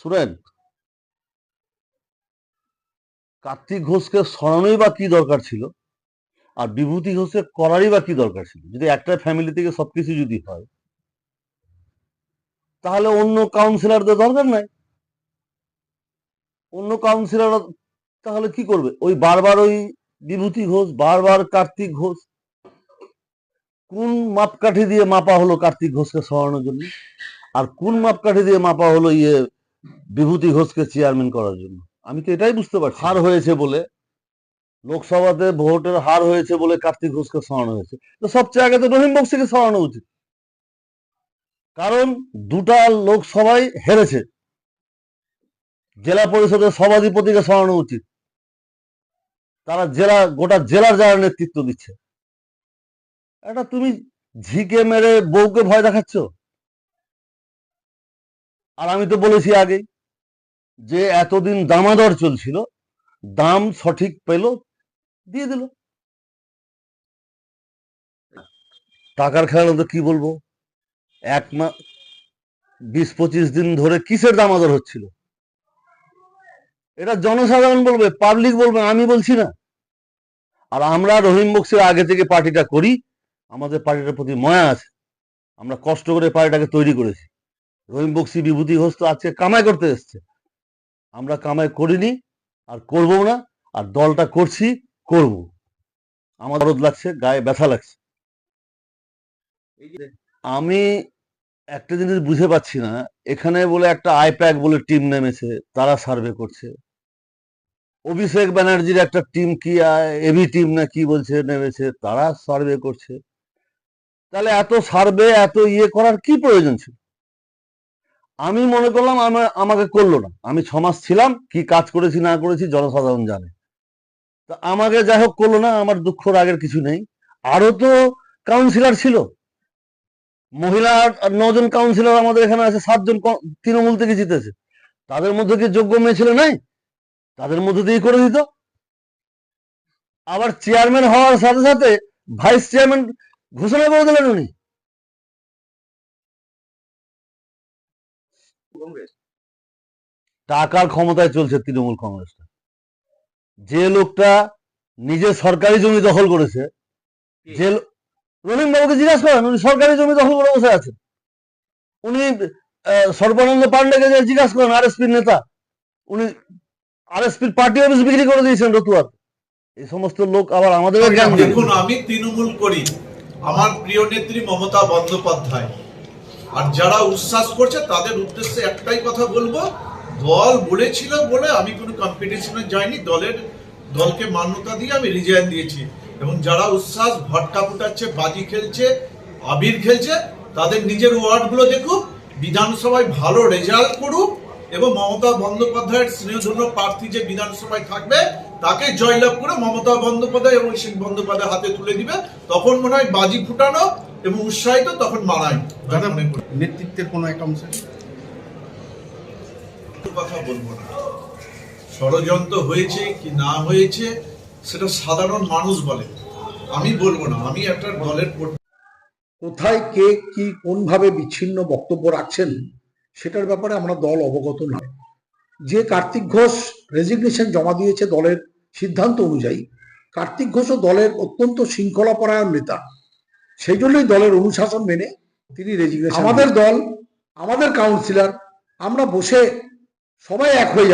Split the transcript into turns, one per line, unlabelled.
শুনেন, কার্তিক ঘোষকে সরানোই বা কি দরকার ছিল? আর বিভূতি ঘোষকে করারই বা কি দরকার ছিল? যদি একটা ফ্যামিলি থেকে সবকিছু যদি হয়, তাহলে অন্য কাউন্সিলরদের দরকার নাই। অন্য কাউন্সিলর তাহলে কি করবে? ওই বারবার ওই বিভূতি ঘোষ, বারবার কার্তিক ঘোষ, কোন মাপকাঠি দিয়ে মাপা হলো কার্তিক ঘোষকে সরানোর জন্য? আর কোন মাপকাঠি দিয়ে মাপা হলো ইয়ে বিভূতি ঘোষকে চেয়ারম্যান করার জন্য। আমি তো এটাই বুঝতে পারছি। হার হয়েছে বলে, লোকসভাতে ভোটের হার হয়েছে বলে কার্তিক ঘোষকে সরানো হয়েছে। তো সবচেয়ে আগে তো রহিম বক্সিকে সরানো উচিত। কারণ দুটা লোকসভায় হেরেছে। জেলা পরিষদের সভাধিপতিকে সরানো উচিত। তারা জেলা, গোটা জেলার যারা নেতৃত্ব দিচ্ছে। এটা তুমি ঝিকে মেরে বউকে ভয় দেখাচ্ছ? আর আমি তো বলেছি আগে যে এতদিন দামাদর চলছিল, দাম সঠিক পেল, দিয়ে দিল। টাকার খেলা তো কি বলব? এক মাস বিশ পঁচিশ দিন ধরে কিসের দামাদর হচ্ছিল? এটা জনসাধারণ বলবে পাবলিক বলবে, আমি বলছি না। আর আমরা রহিম বক্সের আগে থেকে পার্টিটা করি, আমাদের পার্টিটার প্রতি ময়া আছে। আমরা কষ্ট করে পার্টিটাকে তৈরি করেছি। রহিম বক্সি বিভূতি ঘোষ তো আজকে কামাই করতে এসছে। আমরা কামাই করিনি, আর করব না, আর দলটা করছি, করব। আমার দরদ লাগছে, গায়ে ব্যথা লাগছে। আমি একটা জিনিস বুঝে পাচ্ছি না, এখানে বলে একটা আইপ্যাক বলে টিম নেমেছে, তারা সার্ভে করছে। অভিষেক ব্যানার্জির একটা টিম কি, এবি টিম না কি বলছে, নেমেছে, তারা সার্ভে করছে। তাহলে এত সার্ভে, এত ইয়ে করার কি প্রয়োজন ছিল? আমি মনে করলাম আমার আমাকে করল না। আমি ছ মাস ছিলাম, কি কাজ করেছি না করেছি জনসাধারণ জানে। তা আমাকে যাই হোক করল না, আমার দুঃখ রাগের কিছু নেই। আরও তো কাউন্সিলর ছিল। মহিলা নজন কাউন্সিলর আমাদের এখানে আছে, সাতজন তৃণমূল থেকে জিতেছে। তাদের মধ্যে কি যোগ্য মেয়ে ছিল নাই? তাদের মধ্যে দিয়েই করে দিত। আবার চেয়ারম্যান হওয়ার সাথে সাথে ভাইস চেয়ারম্যান ঘোষণা করে দিলেন উনি। টাকার ক্ষমতায় চলছে তৃণমূল কংগ্রেসটা। যে লোকটা নিজে সরকারি জমি দখল করেছে যে রবীন বাবুকে জিজ্ঞাসা করেন উনি সরকারি জমি দখল করে বসে আছেন। উনি সর্বানন্দ পান্ডেকে জিজ্ঞাসা করেন আরএসপির নেতা উনি আরএসপির পার্টি অফিস বিক্রি করে দিয়েছেন রতুয়ার। এই সমস্ত লোক আবার আমাদের
দেখুন আমি তৃণমূল করি। আমার প্রিয় নেত্রী মমতা বন্দ্যোপাধ্যায়। আর যারা উচ্ছ্বাস করছে, তাদের উদ্দেশ্যে একটাই কথা বলব, দল বলেছিল বলে আমি কোনো কম্পিটিশনে যাইনি, দলের, দলকে মান্যতা দিয়ে আমি রিজাইন দিয়েছি। এবং যারা উচ্ছ্বাস, ভটকা ফুটাচ্ছে, বাজি খেলছে, আবির খেলছে, তাদের নিজের ওয়ার্ডগুলো দেখুক, বিধানসভায় ভালো রেজাল্ট করুক, এবং মমতা বন্দ্যোপাধ্যায়ের স্নেহধন্য প্রার্থী যে বিধানসভায় থাকবে, তাকে জয়লাভ করে মমতা বন্দ্যোপাধ্যায় এবং সিং বন্দ্যোপাধ্যায় হাতে তুলে দিবে। তখন মনে হয় বাজি ফুটানো এবং উৎসাহিত তখন করি।
নেতৃত্বের কোনো এক অংশে?
কথা বলব না। ষড়যন্ত্র হয়েছে কি না হয়েছে সেটা সাধারণ মানুষ বলে। আমি বলব না আমি একটা দলের
কোথায় কে কি কোনভাবে বিচ্ছিন্ন বক্তব্য রাখছেন সেটার ব্যাপারে আমরা দল অবগত নয় যে কার্তিক ঘোষ রেজিগনেশন জমা দিয়েছে দলের সিদ্ধান্ত অনুযায়ী কার্তিক ঘোষও দলের অত্যন্ত শৃঙ্খলাপরায়ণ নেতা। সেই জন্যই দলের অনুশাসন মেনে তিনি রেজিগনেশন আমাদের দল আমাদের কাউন্সিলর আমরা বসে সবাই এক হয়ে যাব।